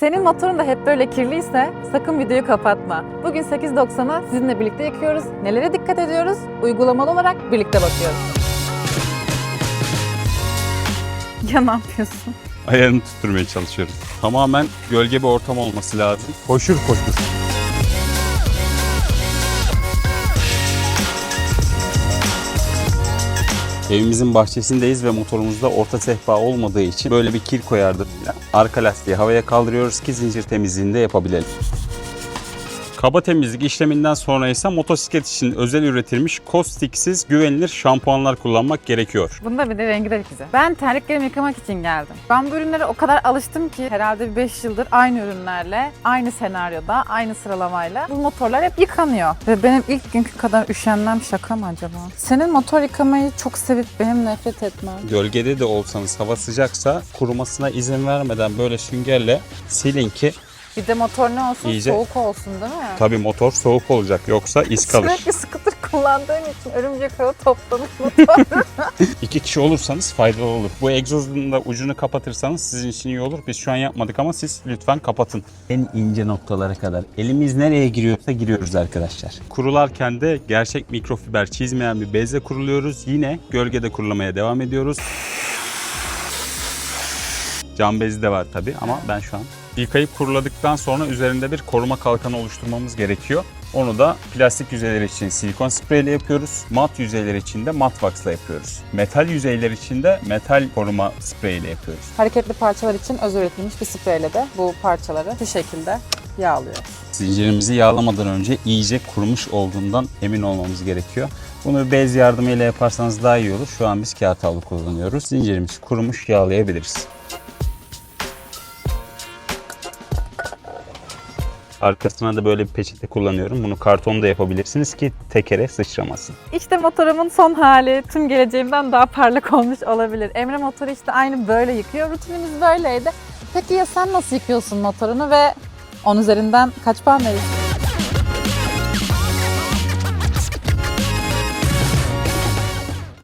Senin motorun da hep böyle kirliyse sakın videoyu kapatma. Bugün 8.90'a sizinle birlikte yıkıyoruz. Nelere dikkat ediyoruz? Uygulamalı olarak birlikte bakıyoruz. Ya ne yapıyorsun? Ayarını tutturmaya çalışıyorum. Tamamen gölge bir ortam olması lazım. Koşur koşur. Evimizin bahçesindeyiz ve motorumuzda orta sehpa olmadığı için böyle bir kil koyardık. Arka lastiği havaya kaldırıyoruz ki zincir temizliğini de yapabilelim. Kaba temizlik işleminden sonra ise motosiklet için özel üretilmiş kostiksiz güvenilir şampuanlar kullanmak gerekiyor. Bunda bir de rengi de güzel. Ben terliklerimi yıkamak için geldim. Ben bu ürünlere o kadar alıştım ki herhalde 5 yıldır aynı ürünlerle, aynı senaryoda, aynı sıralamayla bu motorlar hep yıkanıyor. Ve benim ilk günkü kadar üşenmem şaka mı acaba? Senin motor yıkamayı çok sevip benim nefret etmem. Gölgede de olsanız hava sıcaksa kurumasına izin vermeden böyle süngerle silin ki Bir de motor ne olsun? İyice- Soğuk olsun değil mi? tabii motor soğuk olacak yoksa iz kalır. Sürekli scooter kullandığım için örümcek ağı topladım motor. İki kişi olursanız faydalı olur. Bu egzozun da ucunu kapatırsanız sizin için iyi olur. Biz şu an yapmadık ama siz lütfen kapatın. En ince noktalara kadar. Elimiz nereye giriyorsa giriyoruz arkadaşlar. Kurularken de gerçek mikrofiber çizmeyen bir bezle kuruluyoruz. Yine gölgede kurulamaya devam ediyoruz. Cam bezi de var tabi ama ben şu an yıkayıp kuruladıktan sonra üzerinde bir koruma kalkanı oluşturmamız gerekiyor. Onu da plastik yüzeyler için silikon spreyle yapıyoruz. Mat yüzeyler için de mat wax'la yapıyoruz. Metal yüzeyler için de metal koruma spreyle yapıyoruz. Hareketli parçalar için özel üretilmiş bir spreyle de bu parçaları bu şekilde yağlıyor. Zincirimizi yağlamadan önce iyice kurumuş olduğundan emin olmamız gerekiyor. Bunu bez yardımıyla yaparsanız daha iyi olur. Şu an biz kağıt havlu kullanıyoruz. Zincirimiz kurumuş yağlayabiliriz. Arkasına da böyle bir peçete kullanıyorum. Bunu kartonda yapabilirsiniz ki tekere sıçramasın. İşte motorumun son hali tüm geleceğimden daha parlak olmuş olabilir. Emre motoru işte aynı böyle yıkıyor. Rutinimiz böyleydi. Peki ya sen nasıl yıkıyorsun motorunu ve 10 üzerinden kaç puan verirsin?